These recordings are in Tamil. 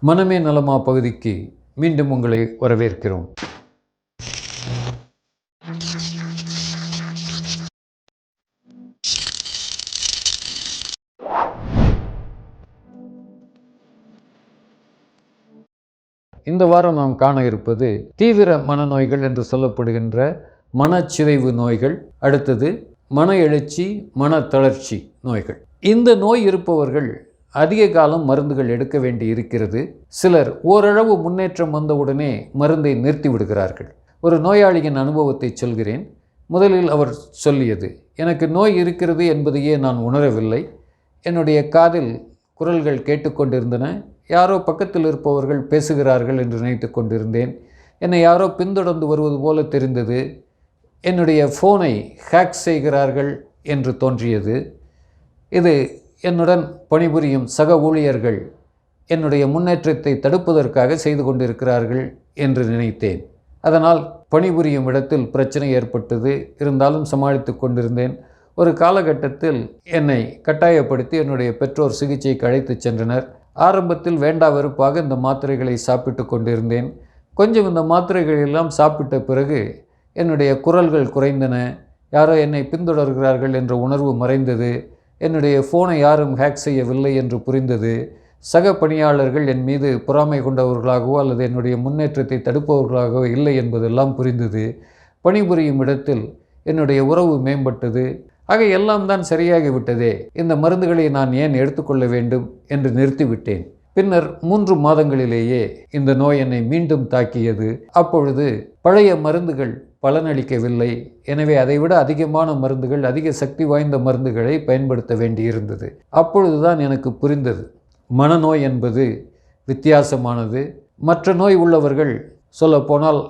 மனமே நலமா பகுதிக்கு மீண்டும் உங்களை வரவேற்கிறோம். இந்த வாரம் நாம் காண இருப்பது தீவிர மனநோய்கள் என்று சொல்லப்படுகின்ற மனச்சிதைவு நோய்கள் அடுத்தது மன எழுச்சி மன தளர்ச்சி நோய்கள். இந்த நோய் இருப்பவர்கள் அதிக காலம் மருந்துகள் எடுக்க வேண்டி இருக்கிறது. சிலர் ஓரளவு முன்னேற்றம் வந்தவுடனே மருந்தை நிறுத்தி விடுகிறார்கள். ஒரு நோயாளியின் அனுபவத்தை சொல்கிறேன். முதலில் அவர் சொல்லியது எனக்கு நோய் இருக்கிறது என்பதையே நான் உணரவில்லை. என்னுடைய காதில் குரல்கள் கேட்டுக்கொண்டிருந்தன யாரோ பக்கத்தில் இருப்பவர்கள் பேசுகிறார்கள் என்று நினைத்து கொண்டிருந்தேன். என்னை யாரோ பின்தொடர்ந்து வருவது போல தெரிந்தது. என்னுடைய ஃபோனை ஹேக் செய்கிறார்கள் என்று தோன்றியது. இது என்னுடன் பணிபுரியும் சக ஊழியர்கள் என்னுடைய முன்னேற்றத்தை தடுப்பதற்காக செய்து கொண்டிருக்கிறார்கள் என்று நினைத்தேன். அதனால் பணிபுரியும் இடத்தில் பிரச்சனை ஏற்பட்டது. இருந்தாலும் சமாளித்து கொண்டிருந்தேன். ஒரு காலகட்டத்தில் என்னை கட்டாயப்படுத்தி என்னுடைய பெற்றோர் சிகிச்சைக்கு அழைத்துச் சென்றனர். ஆரம்பத்தில் வேண்டா வெறுப்பாக இந்த மாத்திரைகளை சாப்பிட்டு கொண்டிருந்தேன். கொஞ்சம் இந்த மாத்திரைகள் எல்லாம் சாப்பிட்ட பிறகு என்னுடைய குரல்கள் குறைந்தன. யாரோ என்னை பின்தொடர்கிறார்கள் என்ற உணர்வு மறைந்தது. என்னுடைய ஃபோனை யாரும் ஹேக் செய்யவில்லை என்று புரிந்தது. சக பணியாளர்கள் என் மீது பொறாமை கொண்டவர்களாகவோ அல்லது என்னுடைய முன்னேற்றத்தை தடுப்பவர்களாகவோ இல்லை என்பதெல்லாம் புரிந்தது. பணிபுரியும் இடத்தில் என்னுடைய உறவு மேம்பட்டது. ஆக எல்லாம் தான் சரியாகிவிட்டதே. இந்த மருந்துகளை நான் ஏன் எடுத்துக்கொள்ள வேண்டும் என்று நிறுத்திவிட்டேன். பின்னர் மூன்று மாதங்களிலேயே இந்த நோய் என்னை மீண்டும் தாக்கியது. அப்பொழுது பழைய மருந்துகள் பலனளிக்கவில்லை. எனவே அதைவிட அதிகமான மருந்துகள் அதிக சக்தி வாய்ந்த மருந்துகளை பயன்படுத்த வேண்டியிருந்தது. அப்பொழுதுதான் எனக்கு புரிந்தது. மனநோய் என்பது வித்தியாசமானது. மற்ற நோய் உள்ளவர்கள் சொல்லப்போனால்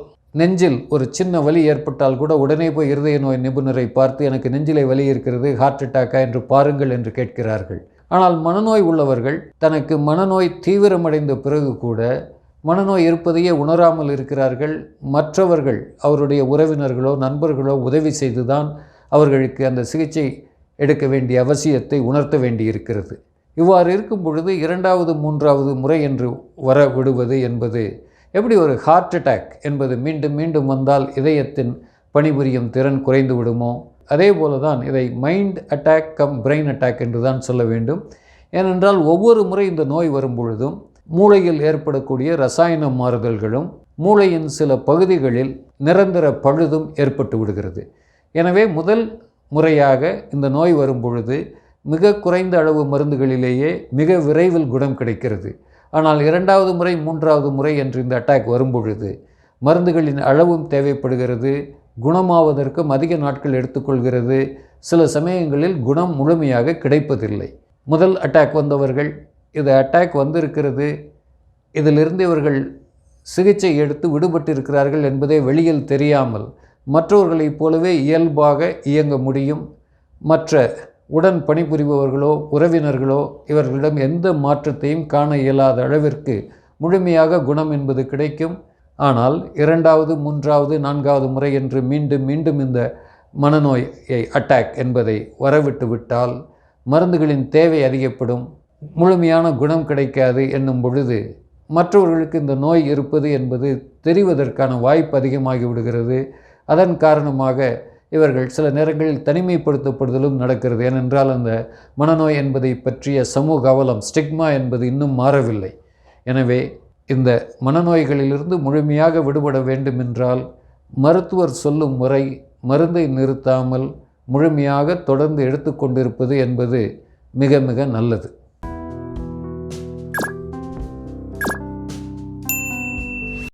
நெஞ்சில் ஒரு சின்ன வலி ஏற்பட்டால் கூட உடனே போய் இருதய நோய் நிபுணரை பார்த்து எனக்கு நெஞ்சிலே வலி இருக்கிறது ஹார்ட் அட்டாக்கா என்று பாருங்கள் என்று கேட்கிறார்கள். ஆனால் மனநோய் உள்ளவர்கள் தனக்கு மனநோய் தீவிரமடைந்த பிறகு கூட மனநோய் இருப்பதையே உணராமல் இருக்கிறார்கள். மற்றவர்கள் அவருடைய உறவினர்களோ நண்பர்களோ உதவி செய்துதான் அவர்களுக்கு அந்த சிகிச்சை எடுக்க வேண்டிய அவசியத்தை உணர்த்த வேண்டியிருக்கிறது. இவ்வாறு இருக்கும் பொழுது இரண்டாவது மூன்றாவது முறை என்று வர விடுவது என்பது எப்படி ஒரு ஹார்ட் அட்டாக் என்பது மீண்டும் மீண்டும் வந்தால் இதயத்தின் பணிபுரியும் திறன் குறைந்து விடுமோ? அதே போல தான் இதை mind attack cum brain attack என்று தான் சொல்ல வேண்டும். ஏனென்றால் ஒவ்வொரு முறை இந்த நோய் வரும் பொழுதும் மூளையில் ஏற்படக்கூடிய ரசாயன மாறுதல்களும் மூளையின் சில பகுதிகளில் நிரந்தர பழுதும் ஏற்பட்டு விடுகிறது. எனவே முதல் முறையாக இந்த நோய் வரும் பொழுது மிக குறைந்த அளவு மருந்துகளிலேயே மிக விரைவில் குணம் கிடைக்கிறது. ஆனால் இரண்டாவது முறை மூன்றாவது முறை என்று இந்த அட்டாக் வரும்பொழுது மருந்துகளின் அளவும் தேவைப்படுகிறது குணமாவதற்கும் அதிக நாட்கள் எடுத்துக்கொள்கிறது. சில சமயங்களில் குணம் முழுமையாக கிடைப்பதில்லை. முதல் அட்டாக் வந்தவர்கள் இது அட்டாக் வந்திருக்கிறது. இதிலிருந்து இவர்கள் சிகிச்சை எடுத்து விடுபட்டிருக்கிறார்கள் என்பதே வெளியில் தெரியாமல் மற்றவர்களைப் போலவே இயல்பாக இயங்க முடியும். மற்ற உடன் பணிபுரிபவர்களோ உறவினர்களோ இவர்களிடம் எந்த மாற்றத்தையும் காண இயலாத அளவிற்கு முழுமையாக குணம் என்பது கிடைக்கும். ஆனால் இரண்டாவது மூன்றாவது நான்காவது முறை என்று மீண்டும் மீண்டும் இந்த மனநோயை அட்டாக் என்பதை வரவிட்டு விட்டால் மருந்துகளின் தேவை அதிகப்படும். முழுமையான குணம் கிடைக்காது என்னும் பொழுது மற்றவர்களுக்கு இந்த நோய் இருப்பது என்பது தெரிவதற்கான வாய்ப்பு அதிகமாகி விடுகிறது. அதன் காரணமாக இவர்கள் சில நேரங்களில் தனிமைப்படுத்தப்படுதலும் நடக்கிறது. ஏனென்றால் அந்த மனநோய் என்பதை பற்றிய சமூக அவலம் ஸ்டிக்மா என்பது இன்னும் மாறவில்லை. எனவே இந்த மனநோய்களிலிருந்து முழுமையாக விடுபட வேண்டுமென்றால் மருத்துவர் சொல்லும் முறை மருந்தை நிறுத்தாமல் முழுமையாக தொடர்ந்து எடுத்துக்கொண்டிருப்பது என்பது மிக மிக நல்லது.